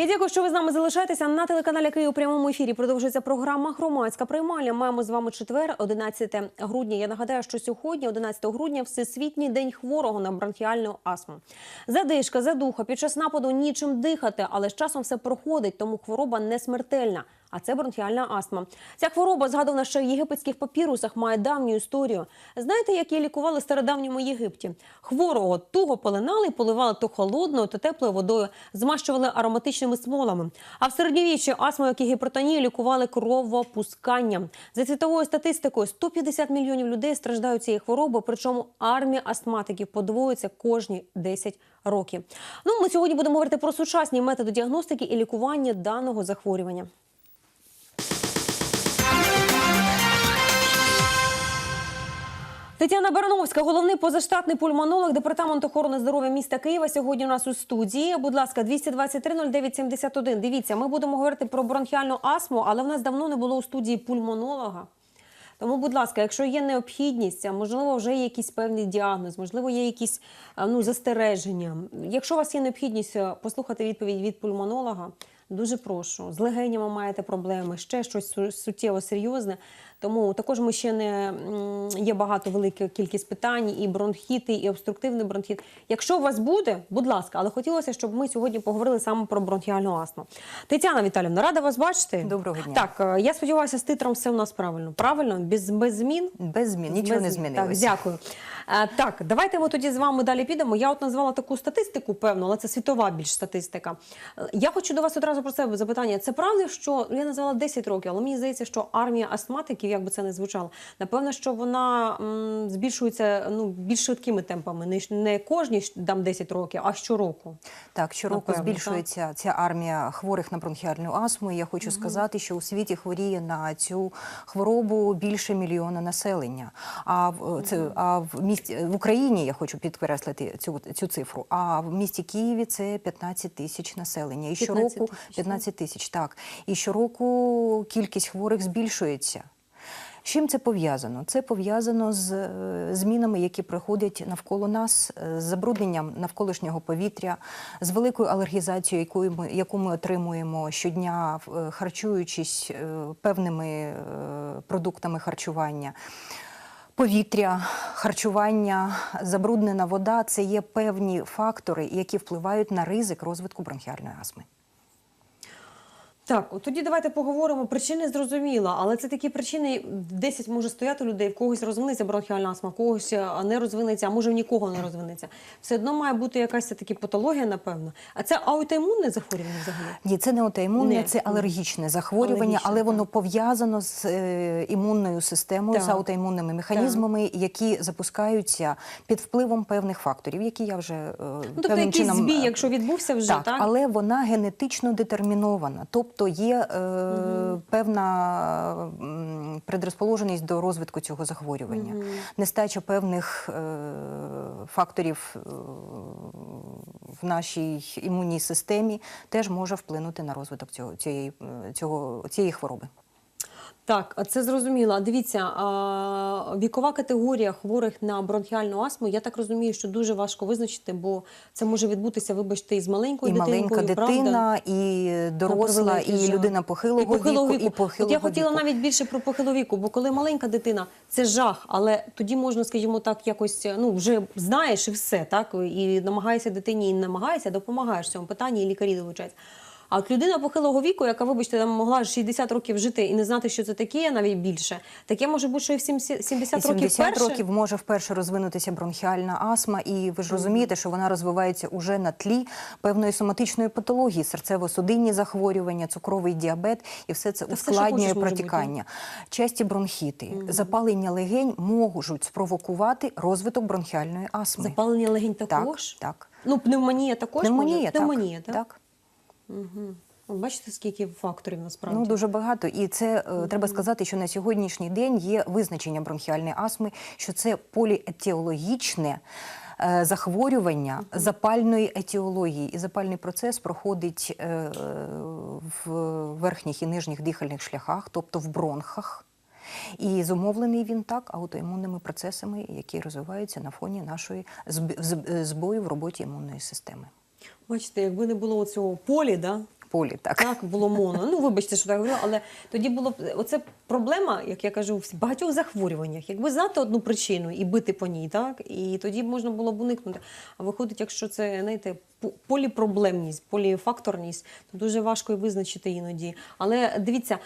Я дякую, що ви з нами залишаєтеся на телеканалі Київ у прямому ефірі. Продовжується програма Громадська приймальня. Маємо з вами четвер, 11 грудня. Я нагадаю, що сьогодні, 11 грудня, всесвітній день хворого на бронхіальну астму. Задишка, задуха, під час нападу нічим дихати, але з часом все проходить, тому хвороба не смертельна. А це бронхіальна астма. Ця хвороба, згадувана ще в єгипетських папірусах, має давню історію. Знаєте, як її лікували в стародавньому Єгипті? Хворого туго полинали і поливали то холодною, то теплою водою, змащували ароматичними смолами. А в середньовіччі астму, як і гіпертонію, лікували кровопусканням. За світовою статистикою, 150 мільйонів людей страждають цією хворобою, причому армія астматиків подвоюється кожні 10 років. Ну, ми сьогодні будемо говорити про сучасні методи діагностики і лікування даного захворювання. Тетяна Барановська, головний позаштатний пульмонолог департаменту охорони здоров'я міста Києва. Сьогодні у нас у студії. Будь ласка, 223 09 71. Дивіться, ми будемо говорити про бронхіальну астму, але в нас давно не було у студії пульмонолога. Тому, будь ласка, якщо є необхідність, можливо, вже є якийсь певний діагноз, можливо, є якісь ну, застереження. Якщо у вас є необхідність послухати відповідь від пульмонолога, дуже прошу. З легенями маєте проблеми, ще щось суттєво серйозне. Тому також ми ще не є багато велика кількість питань, і бронхіти, і обструктивний бронхіт. Якщо у вас буде, будь ласка, але хотілося, щоб ми сьогодні поговорили саме про бронхіальну астму. Тетяна Віталівна, рада вас бачити. Доброго дня. Так, е, я сподіваюся, з титром все у нас правильно. Правильно? Без, без змін? Без змін, нічого Без не змінилося. Так, дякую. Е, Так, давайте ми тоді з вами далі підемо. Я от назвала таку статистику, певно, але це світова більш статистика. Е, Я хочу до вас одразу про себе запитання. Це правда, що я назвала 10 років, але мені здається, що армія астматиків, як би це не звучало, напевно, що вона м, збільшується ну більш швидкими темпами. Не, не кожні там 10 років, а щороку. Так, щороку Напевно, збільшується ця армія хворих на бронхіальну астму. І я хочу сказати, що у світі хворіє на цю хворобу більше мільйона населення. А в це а в місті в Україні я хочу підкреслити цю цю цифру. А в місті Києві це 15 тисяч населення. І щороку тисяч, 15 тисяч. Так і щороку кількість хворих збільшується. З чим це пов'язано? Це пов'язано з е, змінами, які проходять навколо нас, е, з забрудненням навколишнього повітря, з великою алергізацією, яку ми, яку ми отримуємо щодня, е, харчуючись певними продуктами харчування. Повітря, харчування, забруднена вода це є певні фактори, які впливають на ризик розвитку бронхіальної астми. Так, от тоді давайте поговоримо. Причини зрозуміла, але це такі причини 10 може стояти людей, в когось розвинеться бронхіальна астма, в когось не розвинеться, а може в нікого не розвинеться. Все одно має бути якась таки патологія, напевно. А це аутоімунне захворювання взагалі? Ні, це не аутоімунне, Не. це алергічне захворювання, Алергічне, але воно так. пов'язано з е, імунною системою, з аутоімунними механізмами, які запускаються під впливом певних факторів, які я вже е, Ну, тобто якийсь чином збій, е, якщо відбувся вже, так? так, але вона генетично детермінована, тобто є е, певна предрозположеність до розвитку цього захворювання, нестача певних е, факторів е, в нашій імунній системі теж може вплинути на розвиток цього, цієї, е, цього, цієї хвороби. Так, це зрозуміло. Дивіться, вікова категорія хворих на бронхіальну астму, я так розумію, що дуже важко визначити, бо це може відбутися, вибачте, і з маленькою І маленька дитинкою, правда? дитина, і доросла, і людина похилого, і похилого віку, і похилого От я хотіла віку. навіть більше про похилого віку, бо коли маленька дитина, це жах, але тоді можна, скажімо так, якось ну вже знаєш і все, так і намагаєшся дитині, і намагаєшся, допомагаєш в цьому питанні, і лікарі долучаються. А от людина похилого віку, яка, вибачте, там могла 60 років жити і не знати, що це таке, навіть більше, таке може бути, що і в 70 70 років 70 років може вперше розвинутися бронхіальна астма, і ви ж розумієте, що вона розвивається уже на тлі певної соматичної патології, серцево-судинні захворювання, цукровий діабет, і все це Та ускладнює може протікання. Часті бронхіти, запалення легень можуть спровокувати розвиток бронхіальної астми. Запалення легень також? Так, так. Ну, пневмонія також Пневмонія, може? так, Пневмонія, так? так. Бачите, скільки факторів насправді. Ну дуже багато, і це е, треба сказати, що на сьогоднішній день є визначення бронхіальної астми, що це поліетіологічне е, захворювання запальної етіології. І запальний процес проходить е, в верхніх і нижніх дихальних шляхах, тобто в бронхах. І зумовлений він так аутоімунними процесами, які розвиваються на фоні нашої зб- зб- збою в роботі імунної системи. Бачите, якби не було цього полі, да? полі. Так. Так, було моно. Ну, вибачте, що так говорила, але тоді було б оце проблема, як я кажу, в багатьох захворюваннях. Якби знати одну причину і бити по ній, так і тоді можна було б уникнути. А виходить, якщо це знаєте, поліпроблемність, поліфакторність, то дуже важко і визначити іноді. Але дивіться,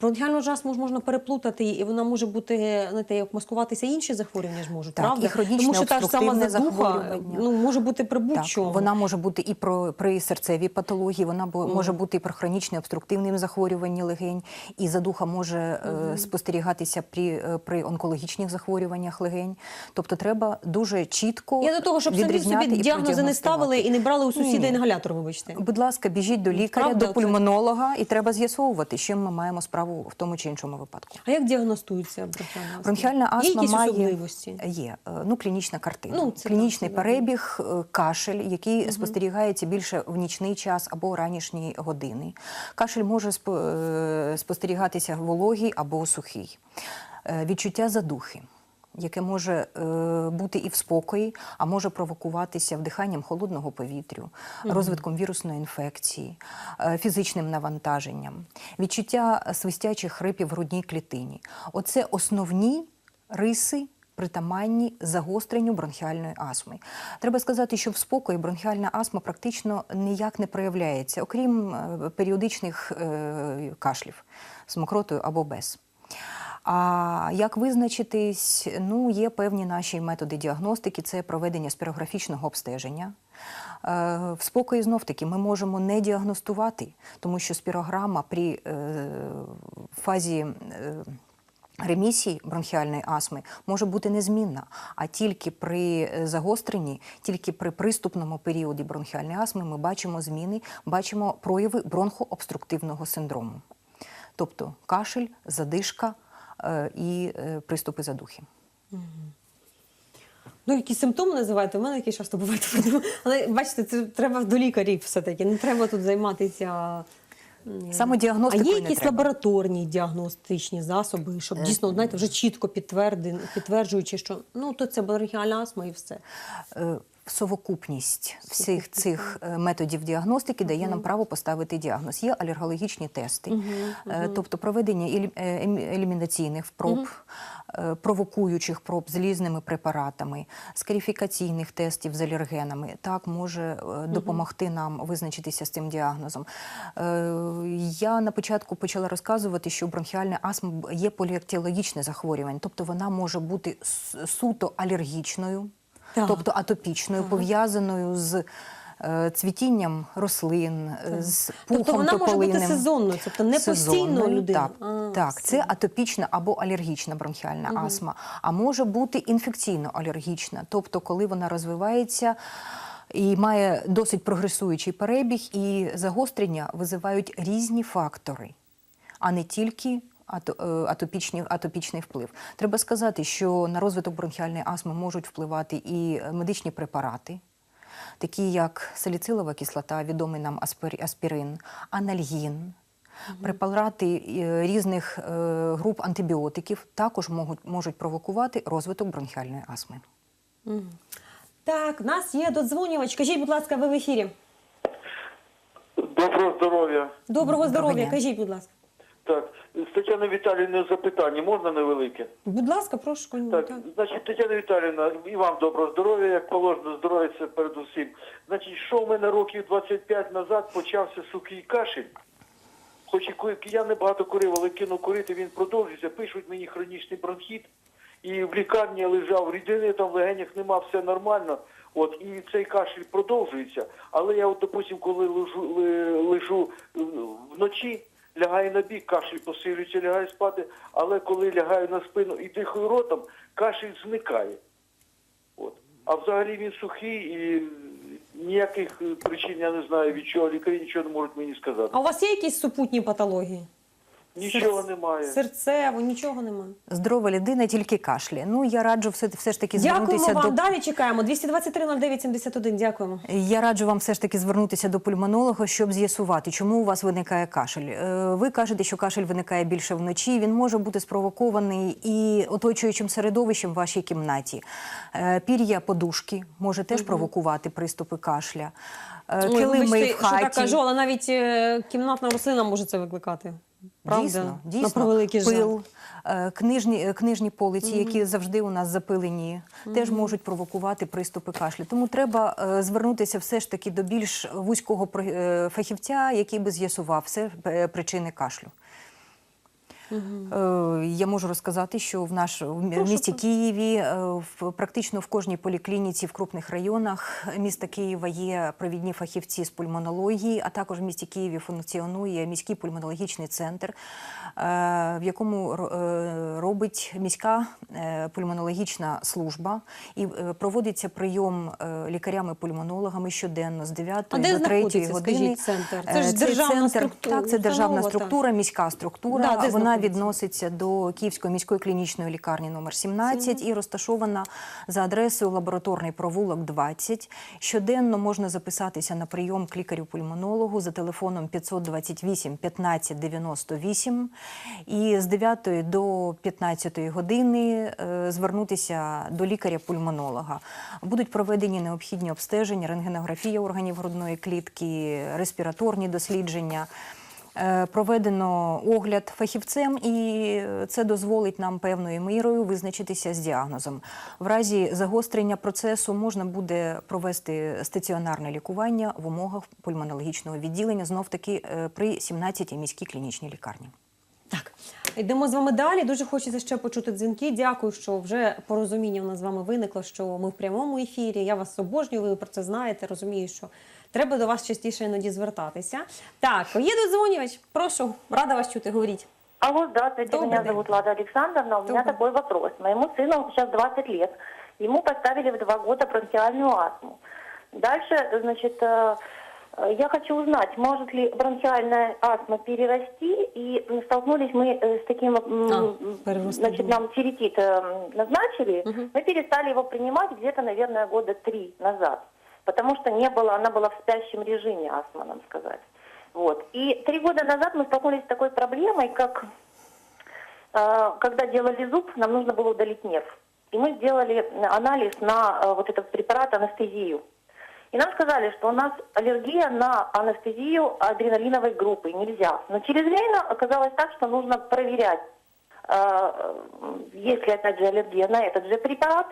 бронхіальну астму ж можна переплутати, і вона може бути, знаєте, як маскуватися інші захворювання ж можуть, Так, правда? і хронічне Тому що та ж сама обструктивне захворювання. ну, може бути при будь-чому. вона може бути і про при серцевій патології, вона може бути і при хронічно обструктивним захворюванні легень, і задуха може е, спостерігатися при, е, при онкологічних захворюваннях легень. Тобто треба дуже чітко Я до того, щоб самі собі діагнози не ставили і не брали у сусіда інгалятор, вибачте. Будь ласка, біжіть до лікаря, Правда, до пульмонолога, і треба з'ясовувати, з чим ми маємо справу в тому чи іншому випадку. А як діагностується бронхіальна астма? Бронхіальна астма Є якісь має особливості? є е, ну клінічна картина. Ну, це Клінічний так, перебіг, е, кашель, який спостерігається більше в нічний час або ранішні години. Кашель може е, спостерігатися вологий або сухий. Відчуття задухи. Яке може е, бути і в спокої, а може провокуватися вдиханням холодного повітря, розвитком вірусної інфекції, е, фізичним навантаженням, відчуття свистячих хрипів в грудній клітині. Оце основні риси притаманні загостренню бронхіальної астми. Треба сказати, що в спокої бронхіальна астма практично ніяк не проявляється, окрім е, періодичних кашлів з мокротою або без. А як визначитись? Ну, є певні наші методи діагностики, це проведення спірографічного обстеження. Е, В спокої знов таки ми можемо не діагностувати, тому що спірограма при е, фазі. е, Ремісії бронхіальної астми може бути незмінна, а тільки при загостренні, тільки при приступному періоді бронхіальної астми ми бачимо зміни, бачимо прояви бронхообструктивного синдрому, тобто кашель, задишка і е, приступи задухи. Ну, які симптоми називаєте? У мене які часто бувають. Але бачите, це треба до лікарів все-таки. Не треба тут займатися. м, Самодіагностикою А є якісь треба. лабораторні діагностичні засоби, Е, щоб дійсно знаєте, вже чітко підтверджуючи, що ну то це бронхіальна астма і все. Совокупність всіх цих е, методів діагностики дає нам право поставити діагноз. Є алергологічні тести, е, тобто проведення е, ем- елімінаційних проб, провокуючих проб з різними препаратами, скарифікаційних тестів з алергенами. Так може допомогти нам визначитися з цим діагнозом. Я на початку почала розказувати, що бронхіальна астма є поліактіологічне захворювання, тобто вона може бути суто алергічною. Так. Тобто атопічною, пов'язаною з е, цвітінням рослин, е, з пухом Тобто вона може бути сезонною, тобто не постійно людина. Так, А, так, це атопічна або алергічна бронхіальна астма, а може бути інфекційно-алергічна, тобто коли вона розвивається. І має досить прогресуючий перебіг, і загострення визивають різні фактори, а не тільки атопічні, атопічний вплив. Треба сказати, що на розвиток бронхіальної астми можуть впливати і медичні препарати, такі як саліцилова кислота, відомий нам аспірин, анальгін. Препарати е, різних е, груп антибіотиків також можуть, можуть провокувати розвиток бронхіальної астми. Так, в нас є додзвонювач. Кажіть, будь ласка, ви в ефірі. Доброго здоров'я. Доброго здоров'я. Кажіть, будь ласка. Тетяни Віталіївни запитання можна невелике? Будь ласка, прошу. Коню. Так, Так. значить, Тетяна Віталіївна, і вам доброго здоров'я, як положено, здоров'я це передусім. Значить, що в мене років 25 назад почався сухий кашель. Хоч і я не багато курив, але кинув курити, він продовжується. Пишуть мені хронічний бронхіт. І в лікарні я лежав, рідини там в легенях нема, все нормально. От, і цей кашель продовжується. Але я, от, допустим, коли лежу, лежу е, вночі, лягаю на бік, кашель посилюється, лягаю спати, але коли лягаю на спину і дихаю ротом, кашель зникає. От. А взагалі він сухий і ніяких е, причин я не знаю, від чого лікарі нічого не можуть мені сказати. А у вас є якісь супутні патології? Нічого немає. Серцево, нічого немає. Здорова людина тільки кашлі. Ну я раджу все, все ж таки Дякуємо вам. до Далі чекаємо. 223 09 71. Дякуємо. Я раджу вам все ж таки звернутися до пульмонолога, щоб з'ясувати, чому у вас виникає кашель. Е, Ви кажете, що кашель виникає більше вночі. Він може бути спровокований і оточуючим середовищем в вашій кімнаті. Е, Пір'я подушки може теж провокувати приступи кашля. е, Ой, килими вибачте, в що так кажу, але навіть е, кімнатна рослина може це викликати. Правда? Дійсно, дійсно. На превеликий пил, книжні книжні, полиці, книжні полиці, які завжди у нас запилені, теж можуть провокувати приступи кашлю. Тому треба е, звернутися все ж таки до більш вузького е, фахівця, який би з'ясував все е, причини кашлю. Е, Я можу розказати, що в наш в місті Києві е, в практично в кожній поліклініці в крупних районах міста Києва є провідні фахівці з пульмонології, а також в місті Києві функціонує міський пульмонологічний центр, е, в якому робить міська пульмонологічна служба і проводиться прийом лікарями-пульмонологами щоденно з 9 А де до 3 знаходиться, години. скажіть, центр? Це ж державна центр- структура, Так, це державна структура, міська структура. Да, Вона? Відноситься до Київської міської клінічної лікарні номер 17 і розташована за адресою лабораторний провулок 20. Щоденно можна записатися на прийом к лікарю-пульмонологу за телефоном 528 15 98 і з 9 до 15 години е, звернутися до лікаря-пульмонолога. Будуть проведені необхідні обстеження, рентгенографія органів грудної клітки, респіраторні дослідження. Е, Проведено огляд фахівцем, і це дозволить нам певною мірою визначитися з діагнозом. В разі загострення процесу можна буде провести стаціонарне лікування в умовах пульмонологічного відділення, знов таки е, при 17-й міській клінічній лікарні. Так, йдемо з вами далі. Дуже хочеться ще почути дзвінки. Дякую, що вже порозуміння у нас з вами виникло, що ми в прямому ефірі. Я вас обожнюю, ви про це знаєте. Розумію, що треба до вас частіше іноді звертатися. Так, є додзвонювач. Прошу, рада вас чути. Говоріть. Алло, здравствуйте, Добрый меня день. зовут Лада Александровна. У меня Добрый. такой вопрос. Моему сыну сейчас 20 лет. Ему поставили в два года бронхиальную астму. Дальше, значит, э, э, я хочу узнать, может ли бронхиальная астма перерасти, и м, столкнулись мы э, с таким, м, А, переросла, значит, да. нам тиретит э, назначили, мы перестали его принимать где-то, наверное, года три назад, Потому что не было, она была в спящем режиме астма, нам сказать. Вот. И три года назад мы столкнулись с такой проблемой, как э, когда делали зуб, нам нужно было удалить нерв. И мы сделали анализ на э, вот этот препарат анестезию. И нам сказали, что у нас аллергия на анестезию адреналиновой группы, нельзя. Но через время оказалось так, что нужно проверять, э, есть ли опять же аллергия на этот же препарат.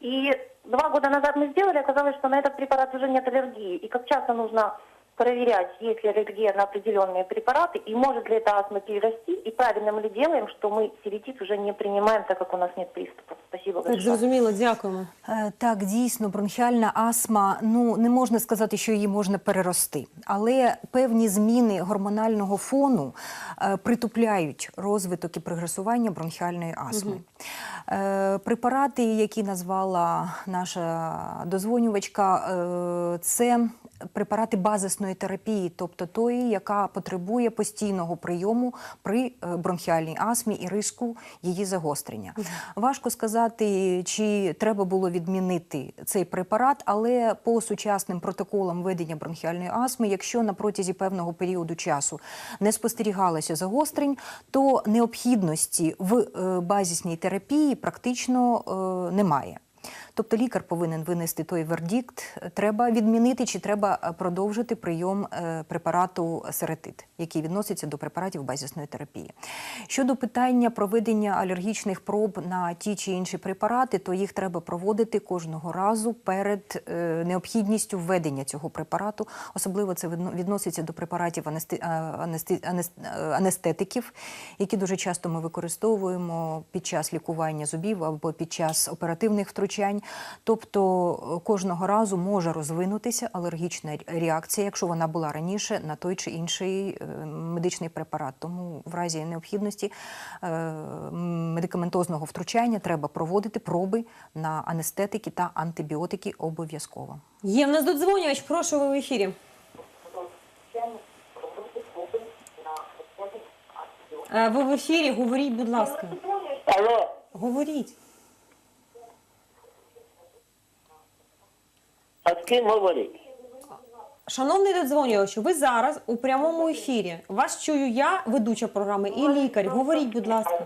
И два года назад мы сделали, оказалось, что на этот препарат уже нет аллергии. И как часто нужно проверять, есть ли аллергия на определенные препараты, и может ли эта астма перерасти, и правильно мы ли делаем, что мы серетит уже не принимаем, так как у нас нет приступов. Спасибо Так, большое. зрозуміло, дякуємо. Е, Так, дійсно, бронхіальна астма. Ну не можна сказати, що її можна перерости, але певні зміни гормонального фону е, притупляють розвиток і прогресування бронхіальної астми. Е, препарати, які назвала наша дозвонювачка, е, це препарати базисної терапії, тобто тої, яка потребує постійного прийому при е, бронхіальній астмі і риску її загострення. Важко сказати, чи треба було відмінити цей препарат, але по сучасним протоколам ведення бронхіальної астми, якщо на протязі певного періоду часу не спостерігалося загострень, то необхідності в е, базісній терапії практично е, немає. Тобто лікар повинен винести той вердикт, треба відмінити чи треба е, продовжити прийом е, препарату серетит, який відноситься до препаратів базисної терапії. Щодо питання проведення алергічних проб на ті чи інші препарати, то їх треба проводити кожного разу перед е, необхідністю введення цього препарату. Особливо це відно- відноситься до препаратів анестетиків, які дуже часто ми використовуємо під час лікування зубів або під час оперативних втручань. Тобто е, кожного разу може розвинутися алергічна реакція, якщо вона була раніше на той чи інший е, медичний препарат. Тому в разі необхідності е, медикаментозного втручання треба проводити проби на анестетики та антибіотики обов'язково. Є в нас додзвонювач. Прошу ви в ефірі. Ви в ефірі, говоріть, будь ласка. Алло, Говоріть. А з ким говорить? Шановний додзвонювач, ви зараз у прямому ефірі. Вас чую я, ведуча програми, і лікар. Говоріть, будь ласка.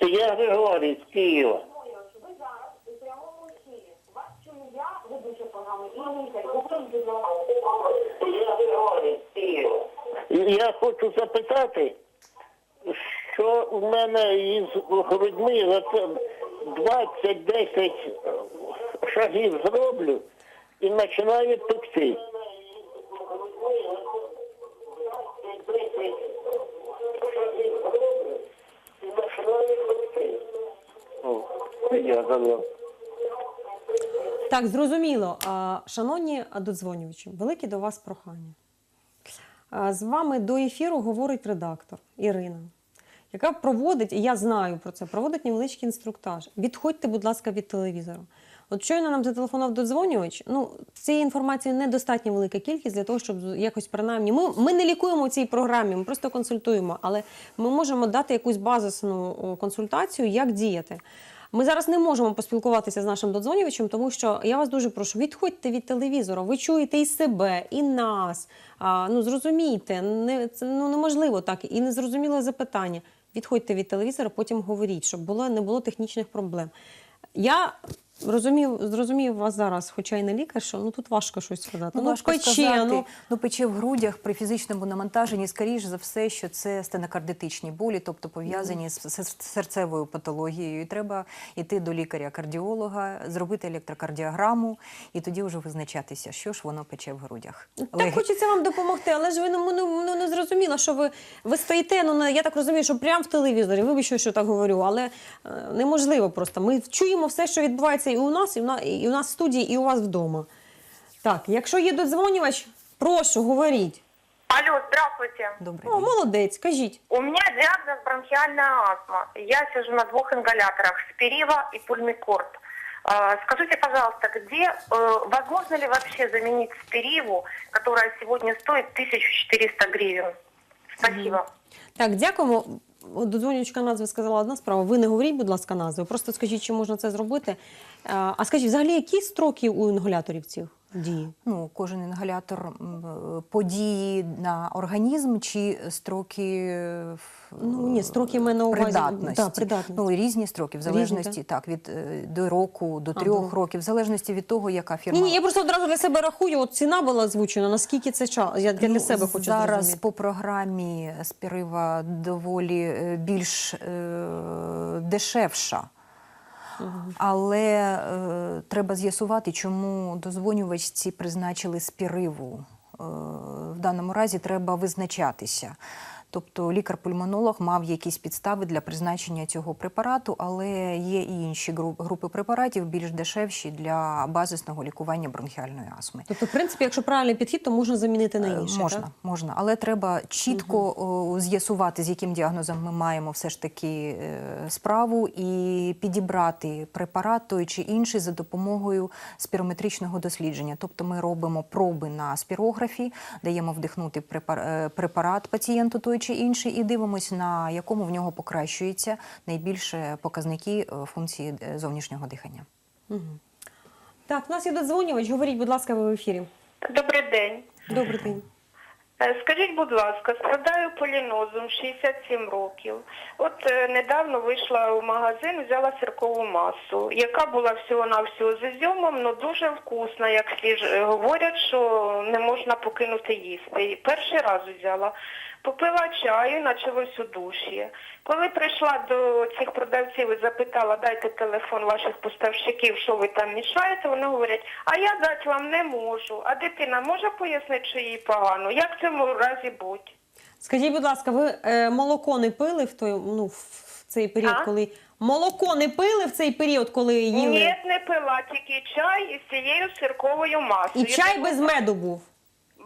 Я Григорій з Києва. Я хочу запитати, що у мене із грудьми оце 20-10 шагів зроблю і починає пекти. О. Так, зрозуміло. Шановні додзвонювачі, велике до вас прохання. З вами до ефіру говорить редактор Ірина, яка проводить, і я знаю про це, проводить невеличкий інструктаж. Відходьте, будь ласка, від телевізора. От щойно нам зателефонував додзвонювач. Ну, цієї інформації недостатньо велика кількість для того, щоб якось принаймні. Ми, ми не лікуємо цій програмі, ми просто консультуємо, але ми можемо дати якусь базисну консультацію, як діяти. Ми зараз не можемо поспілкуватися з нашим додзвонювачем, тому що я вас дуже прошу, відходьте від телевізора. Ви чуєте і себе, і нас. А, ну зрозумійте, не це ну неможливо так, і незрозуміле запитання. Відходьте від телевізора, потім говоріть, щоб було не було технічних проблем. Я розумію, зрозумію вас зараз, хоча й не лікар, що ну тут важко щось сказати. Ну, важко пече, сказати. ну, Ну, пече в грудях при фізичному навантаженні, скоріш за все, що це стенокардитичні болі, тобто пов'язані з з серцевою патологією. І треба йти до лікаря-кардіолога, зробити електрокардіограму і тоді вже визначатися, що ж воно пече в грудях. Так Лег- хочеться вам допомогти, але ж ви ну, ну, ну, не зрозуміло, що ви, ви стоїте. Ну на- я так розумію, що прямо в телевізорі. Вибачте, що так говорю, але е, неможливо просто. Ми чуємо все, що відбувається і у нас, і у, на, і у нас в студії, і у вас вдома. Так, якщо є додзвонювач, прошу, говоріть. Алло, здравствуйте. Добре. О, молодець, кажіть. У меня диагноз бронхиальная астма. Я сижу на двух ингаляторах Спирива и Пульмикорд. Скажите, пожалуйста, где, э, возможно ли вообще заменить Спириву, которая сегодня стоит 1400 гривен? Спасибо. Угу. Так, дякуємо. От Додзвонювачка назви сказала одна справа. Ви не говоріть, будь ласка, назви. Просто скажіть, чи можна це зробити. А а скажіть, взагалі, які строки у інгаляторів цих дії? Ну, кожен інгалятор е, події на організм чи строки е, Ну, ні, строки маю на увазі, придатності. да, придатності. Ну, різні строки, в Різні, залежності так, від е, до року, до трьох Ага. років, в залежності від того, яка фірма. Ні, ні, я просто одразу для себе рахую. От ціна була озвучена. Наскільки це час? Я для Ну, себе хочу зараз зрозуміти. по програмі спірива доволі е, більш е, дешевша. Але е, треба з'ясувати, чому дозвонювачці призначили спіриву. Е, в даному разі треба визначатися. Тобто лікар-пульмонолог мав якісь підстави для призначення цього препарату, але є і інші групи препаратів більш дешевші для базисного лікування бронхіальної астми. Тобто, в принципі, якщо правильний підхід, то можна замінити на Е, інше. Можна, Так? можна, але треба чітко о, з'ясувати, з яким діагнозом ми маємо все ж таки е, справу, і підібрати препарат той чи інший за допомогою спірометричного дослідження. Тобто ми робимо проби на спірографі, даємо вдихнути е, препарат пацієнту той чи інший, і дивимося, на якому в нього покращуються найбільше показники е, функції е, зовнішнього дихання. Так, у нас є додзвонювач. Говоріть, будь ласка, ви в ефірі. Добрий день. Добрий день. Е, Скажіть, будь ласка, страдаю полінозом 67 років. От е, недавно вийшла в магазин, взяла сиркову масу, яка була всього-навсього з ізюмом, але дуже вкусна, як всі ж говорять, що не можна покинути їсти. І перший раз взяла. Попила чаю, почалось у душі. Коли прийшла до цих продавців і запитала, дайте телефон ваших поставщиків, що ви там мішаєте, вони говорять, а я дати вам не можу. А дитина може пояснити, що їй погано? Як в цьому разі бути? Скажіть, будь ласка, ви е, молоко не пили в той ну в цей період, А? коли молоко не пили в цей період, коли їли? Ні, не пила, тільки чай із цією сирковою масою. І чай без меду був,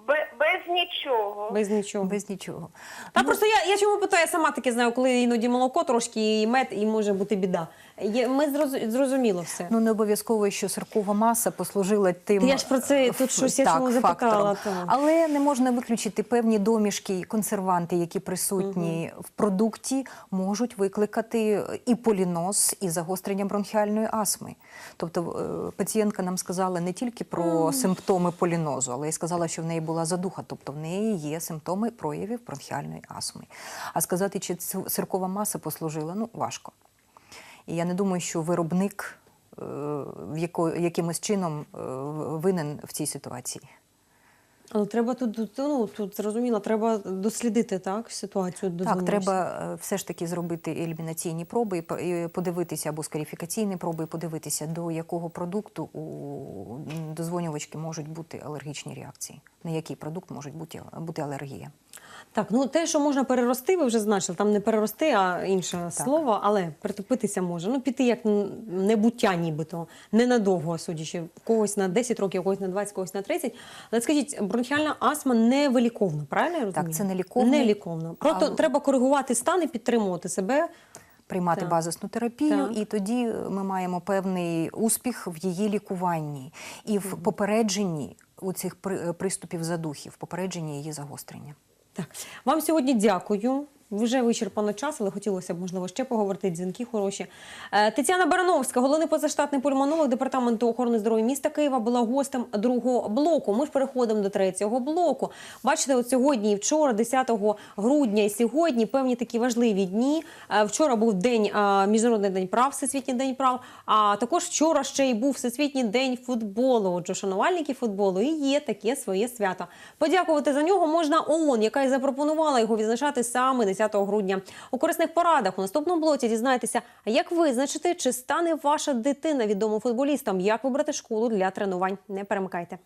Бе- без нічого. без нічого. Без нічого. Та просто я, я чому питаю, я сама таки знаю, коли іноді молоко трошки і мед, і може бути біда. Є, ми зрозуміло все. Ну не обов'язково, що сиркова маса послужила тим. Я ж про це тут ф- щось, я чому запитала, Але не можна виключити певні домішки і консерванти, які присутні в продукті, можуть викликати і поліноз, і загострення бронхіальної астми. Тобто е, пацієнтка нам сказала не тільки про симптоми полінозу, але й сказала, що в неї була задуха, тобто в неї є симптоми проявів бронхіальної астми. А сказати, чи сиркова маса послужила, ну важко. І я не думаю, що виробник е, в яко, якимось чином е, винен в цій ситуації. Але треба тут, ну, тут зрозуміло, треба дослідити так ситуацію Так, треба е, все ж таки зробити елімінаційні проби і подивитися або скарифікаційні проби, і подивитися, до якого продукту у дозвонювачки можуть бути алергічні реакції, на який продукт може бути алергія. Так, ну те, що можна перерости, ви вже значили, там не перерости, а інше слово, але притупитися може. Ну, піти як небуття, нібито, ненадовго, судячи, когось на 10 років, когось на 20, когось на 30. Але скажіть, бронхіальна астма не виліковна, правильно я розумію? це неліковний, Не ліковна. Просто але- треба коригувати стан і підтримувати себе. Приймати Так. базисну терапію, Так. і тоді ми маємо певний успіх в її лікуванні і в попередженні у цих при- приступів задухів, в попередженні її загострення. Так, вам сьогодні дякую. Вже вичерпано час, але хотілося б, можливо, ще поговорити. Дзвінки хороші. Е, Тетяна Барановська, головний позаштатний пульмонолог департаменту охорони здоров'я міста Києва, була гостем другого блоку. Ми ж переходимо до третього блоку. Бачите, от сьогодні і вчора, 10 грудня, і сьогодні певні такі важливі дні. Е, Вчора був день е, міжнародний день прав, всесвітній день прав. А також вчора ще й був всесвітній день футболу. Отже, шанувальники футболу і є таке своє свято. Подякувати за нього можна ООН, яка й запропонувала його відзначати саме 10 грудня. У корисних порадах у наступному блоці дізнаєтеся, як визначити, чи стане ваша дитина відомим футболістом, як вибрати школу для тренувань. Не перемикайте.